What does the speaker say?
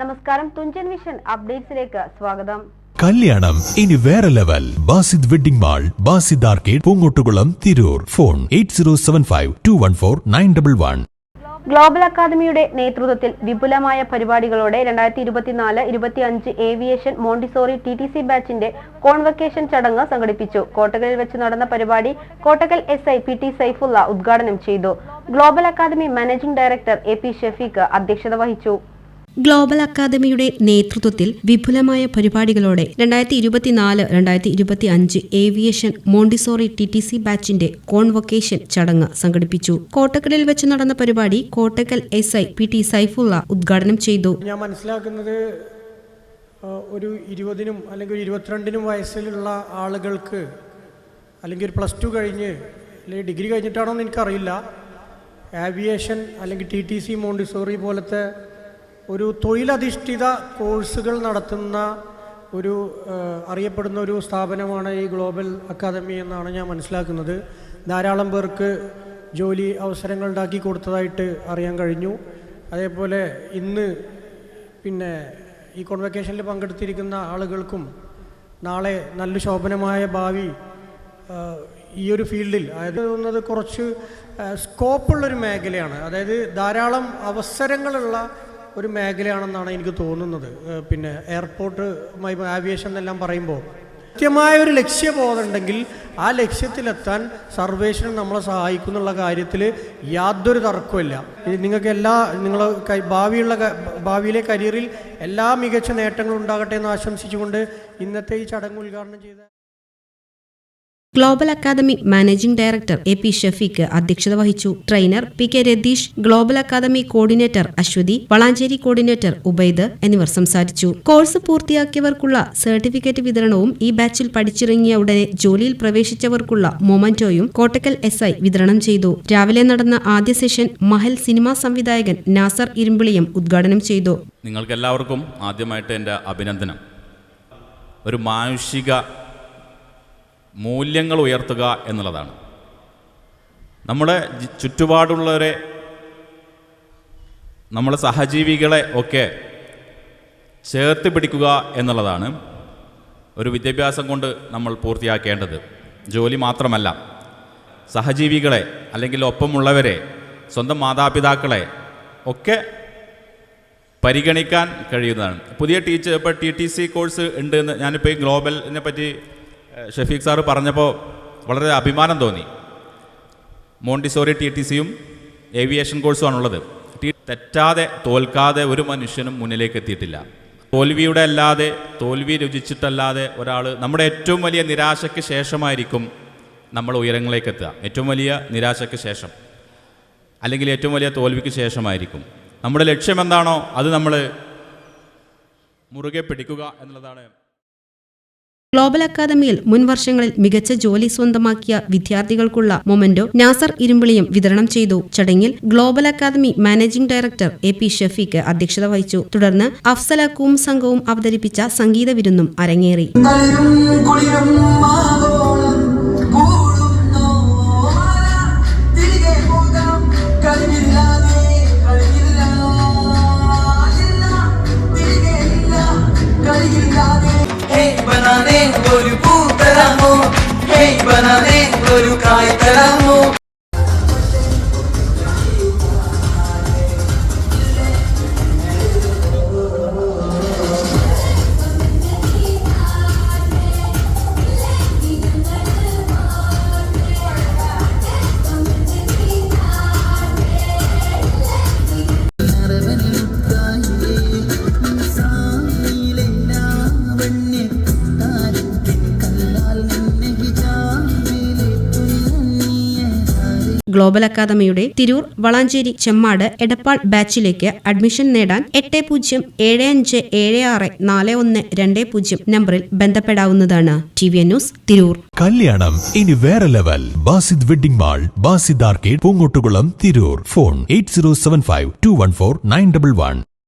നമസ്കാരം തുഞ്ചൻ വിഷൻ അപ്ഡേറ്റ്സിലേക്ക് സ്വാഗതം. കല്യാണം ഇനി വേറെ level. Basid wedding mall Basid arcade Poongottukulam Tirur. Phone eight zero seven five two one four nine double one. Global അക്കാദമിയുടെ നേതൃത്വത്തിൽ വിപുലമായ പരിപാടികളോടെ രണ്ടായിരത്തി ഇരുപത്തിനാല് ഇരുപത്തിയഞ്ച് aviation Montessori T T C ബാച്ചിന്റെ കോൺവക്കേഷൻ ചടങ്ങ് സംഘടിപ്പിച്ചു. കോട്ടകലിൽ വെച്ച് നടന്ന പരിപാടി Kottakkal S I P T Saifulla ഉദ്ഘാടനം ചെയ്തു. Global academy managing director A P Shafeeq അധ്യക്ഷത വഹിച്ചു. ഗ്ലോബൽ അക്കാദമിയുടെ നേതൃത്വത്തിൽ വിപുലമായ പരിപാടികളോടെ രണ്ടായിരത്തി ഇരുപത്തിനാല് രണ്ടായിരത്തി ഇരുപത്തി അഞ്ച് aviation Montessori T T C ബാച്ചിന്റെ കോൺവൊക്കേഷൻ ചടങ്ങ് സംഘടിപ്പിച്ചു. കോട്ടക്കലിൽ വെച്ച് നടന്ന പരിപാടി Kottakkal S I P T Saifulla ഉദ്ഘാടനം ചെയ്തു. ഞാൻ മനസ്സിലാക്കുന്നത് ഒരു ഇരുപതിനും അല്ലെങ്കിൽ ഇരുപത്തിരണ്ടിനും വയസ്സിലുള്ള ആളുകൾക്ക് അല്ലെങ്കിൽ ഒരു പ്ലസ് ടു കഴിഞ്ഞ് അല്ലെങ്കിൽ ഡിഗ്രി കഴിഞ്ഞിട്ടാണോ എന്ന് എനിക്കറിയില്ല. ആവിയേഷൻ അല്ലെങ്കിൽ ടി ടി സി മോണ്ടിസോറി പോലത്തെ ഒരു തൊഴിലധിഷ്ഠിത കോഴ്സുകൾ നടത്തുന്ന ഒരു അറിയപ്പെടുന്ന ഒരു സ്ഥാപനമാണ് ഈ ഗ്ലോബൽ അക്കാദമി എന്നാണ് ഞാൻ മനസ്സിലാക്കുന്നത്. ധാരാളം പേർക്ക് ജോലി അവസരങ്ങൾ ഉണ്ടാക്കി കൊടുത്തതായിട്ട് അറിയാൻ കഴിഞ്ഞു. അതേപോലെ ഇന്ന് പിന്നെ ഈ കോൺവെക്കേഷനിൽ പങ്കെടുത്തിരിക്കുന്ന ആളുകൾക്കും നാളെ നല്ല ശോഭനമായ ഭാവി ഈ ഒരു ഫീൽഡിൽ അതായത് തോന്നുന്നത് കുറച്ച് സ്കോപ്പുള്ളൊരു മേഖലയാണ്. അതായത് ധാരാളം അവസരങ്ങളുള്ള ഒരു മേഖലയാണെന്നാണ് എനിക്ക് തോന്നുന്നത്. പിന്നെ എയർപോർട്ട് ആവിയേഷൻ എന്നെല്ലാം പറയുമ്പോൾ കൃത്യമായ ഒരു ലക്ഷ്യബോധം ഉണ്ടെങ്കിൽ ആ ലക്ഷ്യത്തിലെത്താൻ സർവേഷനും നമ്മളെ സഹായിക്കും എന്നുള്ള കാര്യത്തിൽ യാതൊരു തർക്കമില്ല നിങ്ങൾക്ക് എല്ലാ നിങ്ങൾ ഭാവിയുള്ള ഭാവിയിലെ കരിയറിൽ എല്ലാ മികച്ച നേട്ടങ്ങളും ഉണ്ടാകട്ടെ എന്ന് ആശംസിച്ചുകൊണ്ട് ഇന്നത്തെ ഈ ചടങ്ങ് ഉദ്ഘാടനം ചെയ്ത global academy managing director A P Shafeeq അധ്യക്ഷത വഹിച്ചു. Trainer P K Ratheesh global academy coordinator Aswathy Valanchery coordinator Ubaid എന്നിവർ സംസാരിച്ചു. കോഴ്സ് പൂർത്തിയാക്കിയവർക്കുള്ള സർട്ടിഫിക്കറ്റ് വിതരണവും ഈ ബാച്ചിൽ പഠിച്ചിറങ്ങിയ ഉടനെ ജോലിയിൽ പ്രവേശിച്ചവർക്കുള്ള മൊമന്റോയും കോട്ടക്കൽ എസ് ഐ വിതരണം ചെയ്തു. രാവിലെ നടന്ന ആദ്യ സെഷൻ മഹൽ സിനിമാ സംവിധായകൻ നാസർ ഇരുമ്പിളിയും ഉദ്ഘാടനം ചെയ്തു. നിങ്ങൾക്കെല്ലാവർക്കും ആദ്യമായിട്ട് എന്റെ അഭിനന്ദനം. ഒരു മാനുഷിക മൂല്യങ്ങൾ ഉയർത്തുക എന്നുള്ളതാണ്. നമ്മുടെ ചുറ്റുപാടുള്ളവരെ നമ്മുടെ സഹജീവികളെ ഒക്കെ ചേർത്ത് പിടിക്കുക എന്നുള്ളതാണ് ഒരു വിദ്യാഭ്യാസം കൊണ്ട് നമ്മൾ പൂർത്തിയാക്കേണ്ടത്. ജോലി മാത്രമല്ല സഹജീവികളെ അല്ലെങ്കിൽ ഒപ്പമുള്ളവരെ സ്വന്തം മാതാപിതാക്കളെ ഒക്കെ പരിഗണിക്കാൻ കഴിയുന്നതാണ്. പുതിയ ടീച്ചർ ഇപ്പോൾ ടി ടി സി കോഴ്സ് ഉണ്ട് എന്ന് ഞാനിപ്പോൾ ഈ ഗ്ലോബലിനെ പറ്റി ഷഫീഖ് സാറ് പറഞ്ഞപ്പോൾ വളരെ അഭിമാനം തോന്നി. മോണ്ടിസോറി ടി ടി സിയും ഏവിയേഷൻ കോഴ്സുമാണുള്ളത്. തെറ്റാതെ തോൽക്കാതെ ഒരു മനുഷ്യനും മുന്നിലേക്ക് എത്തിയിട്ടില്ല. തോൽവിയുടെ അല്ലാതെ തോൽവി രുചിച്ചിട്ടല്ലാതെ ഒരാൾ നമ്മുടെ ഏറ്റവും വലിയ നിരാശയ്ക്ക് ശേഷമായിരിക്കും നമ്മൾ ഉയരങ്ങളിലേക്ക് എത്തുക. ഏറ്റവും വലിയ നിരാശയ്ക്ക് ശേഷം. അല്ലെങ്കിൽ ഏറ്റവും വലിയ തോൽവിക്ക് ശേഷമായിരിക്കും. നമ്മുടെ ലക്ഷ്യം എന്താണോ അത് നമ്മൾ മുറുകെ പിടിക്കുക എന്നുള്ളതാണ് ഗ്ലോബൽ അക്കാദമിയിൽ മുൻ വർഷങ്ങളിൽ മികച്ച ജോലി സ്വന്തമാക്കിയ വിദ്യാർത്ഥികൾക്കുള്ള മൊമെന്റോ നാസർ ഇരുമ്പിളിയും വിതരണം ചെയ്തു. ചടങ്ങിൽ global academy managing director A P Shafeeq അധ്യക്ഷത വഹിച്ചു. തുടർന്ന് അഫ്സലക്കും സംഘവും അവതരിപ്പിച്ച സംഗീത വിരുന്നും അരങ്ങേറി. I te ഗ്ലോബൽ അക്കാദമിയുടെ തിരൂർ വളാഞ്ചേരി ചെമ്മാട് എടപ്പാൾ ബാച്ചിലേക്ക് അഡ്മിഷൻ നേടാൻ എട്ട് പൂജ്യം ഏഴ് അഞ്ച് ഏഴ് ആറ് നാല് ഒന്ന് രണ്ട് പൂജ്യം നമ്പറിൽ ബന്ധപ്പെടാവുന്നതാണ്. T V news Tirur. കല്യാണം ഇനി വേറെ level. Basid wedding mall Basid arcade Poongottukulam Tirur. Phone eight zero seven five two one four nine double one.